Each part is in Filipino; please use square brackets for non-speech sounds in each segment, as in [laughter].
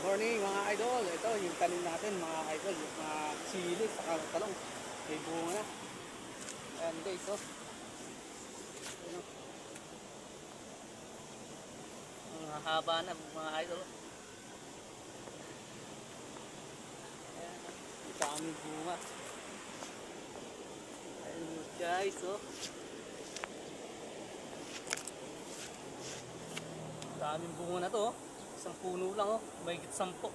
Morning mga idol. Ito yung tanim natin mga idol. Yung mga sili sa talong. May bunga na. Ayan guys. Ayan, oh. Ang haba na mga idol. Ayan. Ang daming bunga. Ayan guys. Oh. Daming bunga na to. Oh. Isang puno lang oh. May sampo.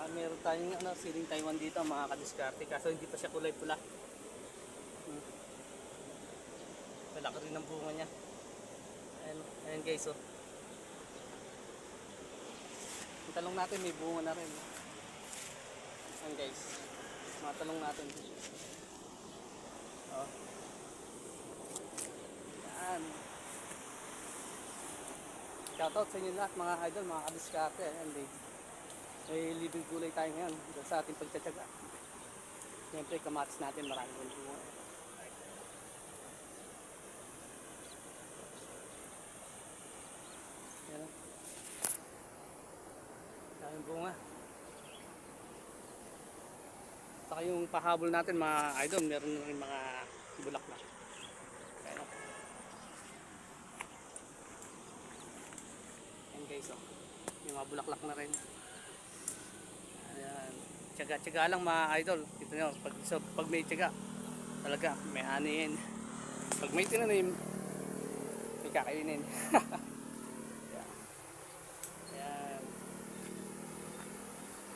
Ah, meron tayong ano, siling Taiwan dito mga kadiskarte. Kaso hindi pa siya kulay pula. Hmm. Malaki rin ang bunga niya. Ayan, ayan guys oh. Yung talong natin may bunga na rin. Ayan guys. Mga talong natin. Oh. Yan. Shoutout sa inyo lahat mga idol, mga kadiskarte. Ayan, may, may living gulay tayo ngayon sa ating pagtsatsaga. Siyempre, kamatis natin marami ng bunga. Yan. o. Daming bunga. Saka yung pahabol natin mga idol, meron rin mga bulaklak. Ayan o. Ayan guys. May mga bulaklak na rin. Ayan. Tiyaga-tiyaga lang mga idol. Ito nyo, pag, so, pag may tiyaga, talaga, may anihin. Pag may tinanim, may kakainin. [laughs] Ayan. Ayan.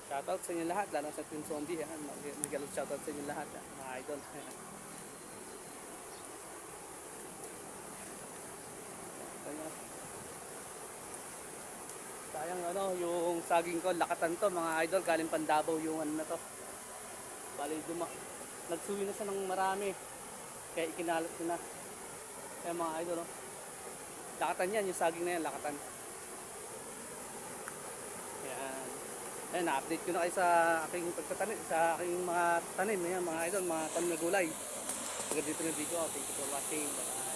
Shoutout sa inyo lahat, lalo sa Team Zombie. Ayan. Mag- shoutout sa inyo lahat, ah, mga idol. Ayan. [laughs] Sayang ano, yung saging ko, lakatan to mga idol, galing Pandabaw yung ano na to. Bali duma. Nagsuwi na siya ng marami. Kaya ikinalat ko na. Kaya mga idol, no? Lakatan yan, yung saging na yan, lakatan. Yan. Ayan, na-update ko na kayo sa aking pagtatanim, sa aking mga tanim, ayan, mga idol, mga tanim na gulay. Hanggang dito na video. Thank you for watching. Bye.